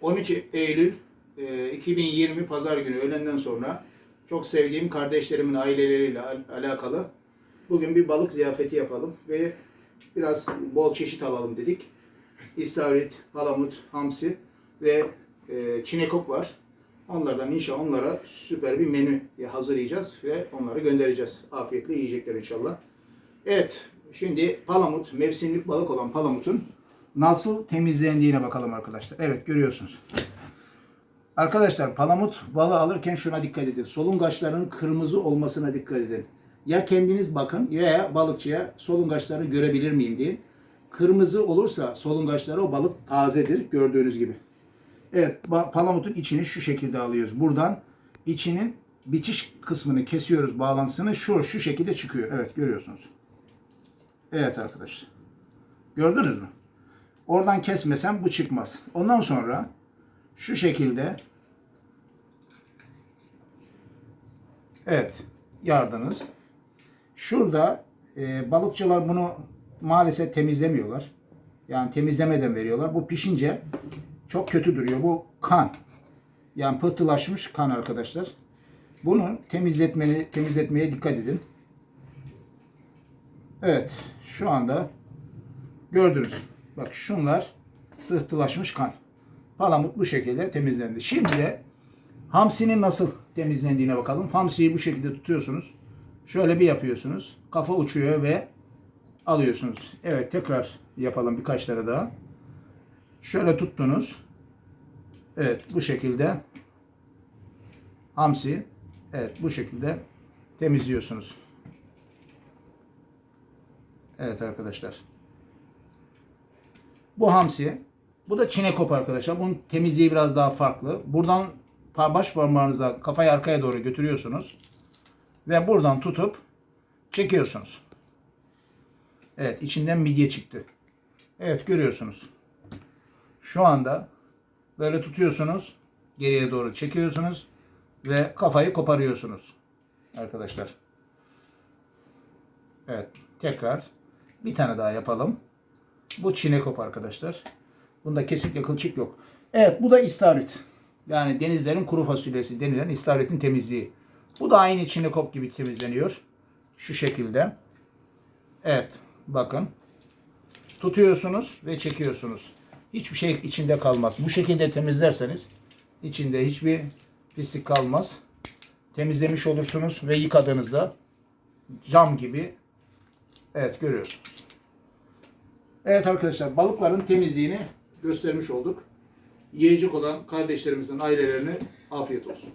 13 Eylül e, 2020 Pazar günü öğlenden sonra çok sevdiğim kardeşlerimin aileleriyle al- alakalı bugün bir balık ziyafeti yapalım ve biraz bol çeşit alalım dedik. İstavrit, palamut, hamsi ve e, çinekop var. Onlardan inşallah onlara süper bir menü hazırlayacağız ve onları göndereceğiz. Afiyetle yiyecekler inşallah. Evet, şimdi palamut, mevsimlik balık olan palamutun nasıl temizlendiğine bakalım arkadaşlar. Evet, görüyorsunuz. Arkadaşlar palamut balığı alırken şuna dikkat edin. Solungaçların kırmızı olmasına dikkat edin. Ya kendiniz bakın veya balıkçıya solungaçları görebilir miyim deyin. Kırmızı olursa solungaçları o balık tazedir gördüğünüz gibi. Evet palamutun içini şu şekilde alıyoruz. Buradan içinin bitiş kısmını kesiyoruz bağlantısını şu şu şekilde çıkıyor. Evet görüyorsunuz. Evet arkadaşlar. Gördünüz mü? Oradan kesmesem bu çıkmaz. Ondan sonra şu şekilde Evet yardınız. Şurada e, balıkçılar bunu maalesef temizlemiyorlar. Yani temizlemeden veriyorlar. Bu pişince çok kötü duruyor. Bu kan. Yani pıhtılaşmış kan arkadaşlar. Bunu temizletmeni, temizletmeye dikkat edin. Evet. Şu anda gördünüz. Bak şunlar pıhtılaşmış kan. Palamut bu şekilde temizlendi. Şimdi de hamsinin nasıl temizlendiğine bakalım. Hamsiyi bu şekilde tutuyorsunuz. Şöyle bir yapıyorsunuz. Kafa uçuyor ve alıyorsunuz. Evet tekrar yapalım birkaç tane daha. Şöyle tuttunuz. Evet bu şekilde hamsi evet bu şekilde temizliyorsunuz. Evet arkadaşlar. Bu hamsi. Bu da çinekop arkadaşlar. Bunun temizliği biraz daha farklı. Buradan baş parmağınızla kafayı arkaya doğru götürüyorsunuz. Ve buradan tutup çekiyorsunuz. Evet içinden midye çıktı. Evet görüyorsunuz. Şu anda böyle tutuyorsunuz. Geriye doğru çekiyorsunuz. Ve kafayı koparıyorsunuz. Arkadaşlar. Evet tekrar bir tane daha yapalım. Bu çinekop arkadaşlar. Bunda kesinlikle kılçık yok. Evet bu da istavrit. Yani denizlerin kuru fasulyesi denilen istavritin temizliği. Bu da aynı çinekop gibi temizleniyor. Şu şekilde. Evet bakın. Tutuyorsunuz ve çekiyorsunuz. Hiçbir şey içinde kalmaz. Bu şekilde temizlerseniz içinde hiçbir pislik kalmaz. Temizlemiş olursunuz ve yıkadığınızda cam gibi evet görüyorsunuz. Evet arkadaşlar balıkların temizliğini göstermiş olduk. Yiyecek olan kardeşlerimizin ailelerine afiyet olsun.